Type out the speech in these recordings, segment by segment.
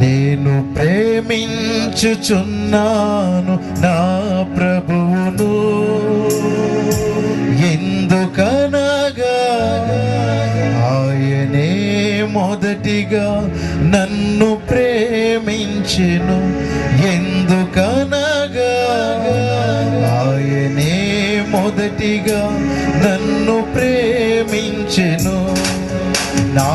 నేను ప్రేమించుచున్నాను నా ప్రభువును. ఎందుకనగా ఆయనే మొదటిగా నన్ను ప్రేమించెను. ఎందుకనగా ఆయనే మొదటిగా నన్ను ప్రేమించెను. నా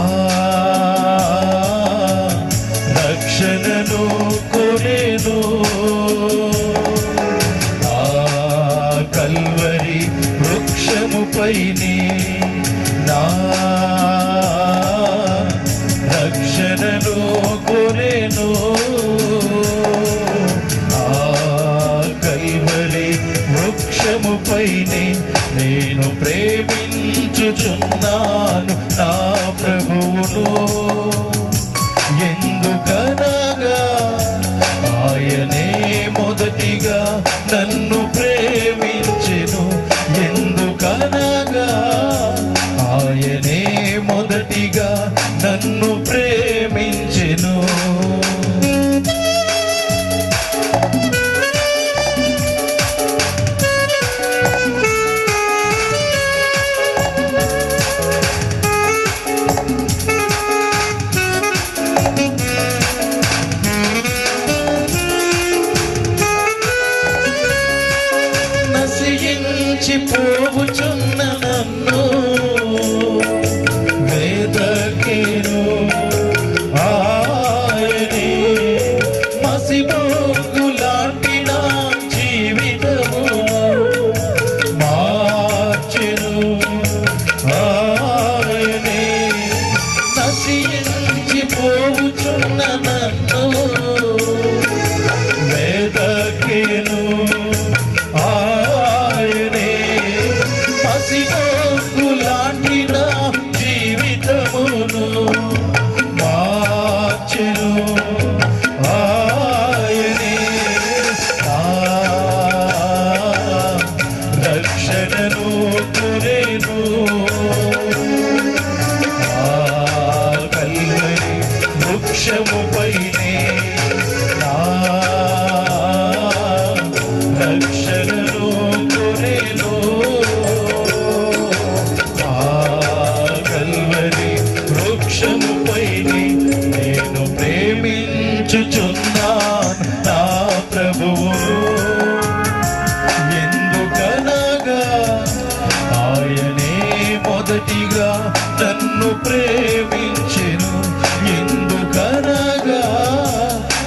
ప్రభుచున్న నన్ను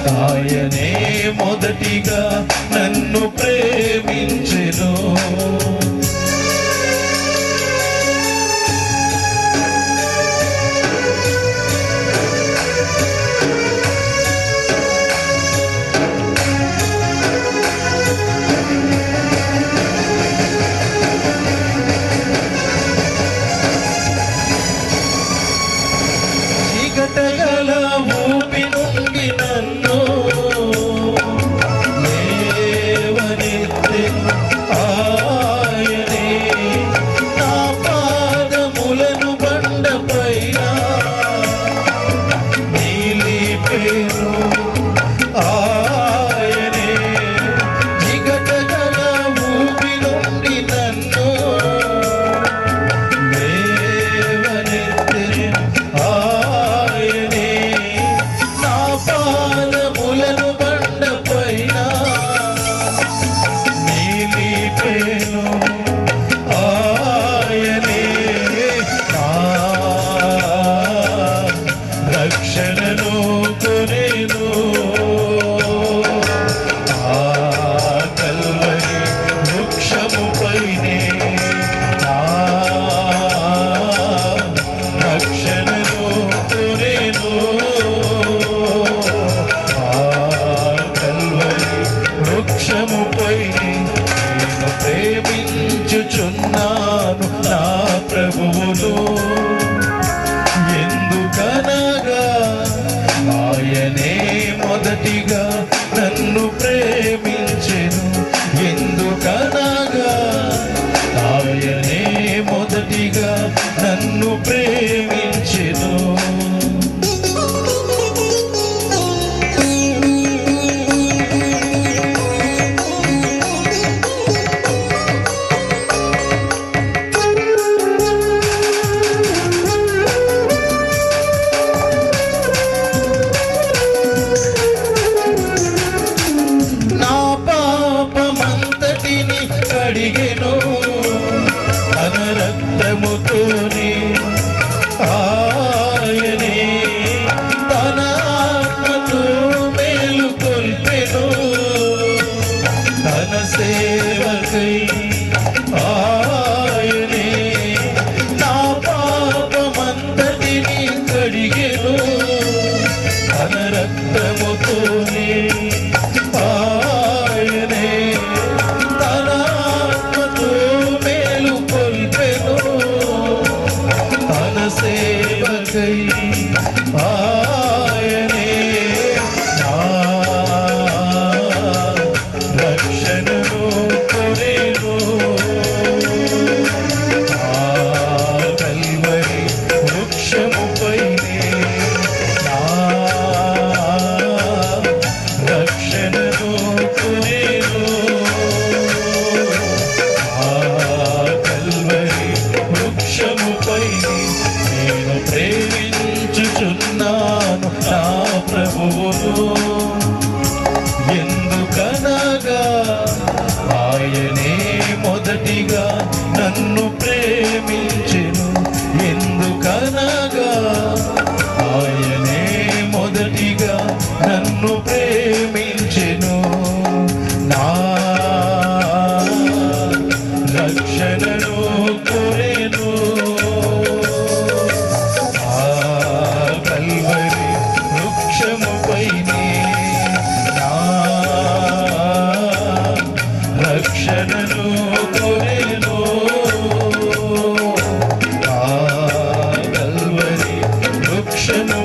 ఆయనే మొదటిగా నన్ను ప్రేమించెను. ప్రభువును ఎందుకనగా ఆయనే మొదటిగా నన్ను ప్రేమించెను. ఎందుకనగా ఆయనే మొదటిగా சேவகை ஆ Krishna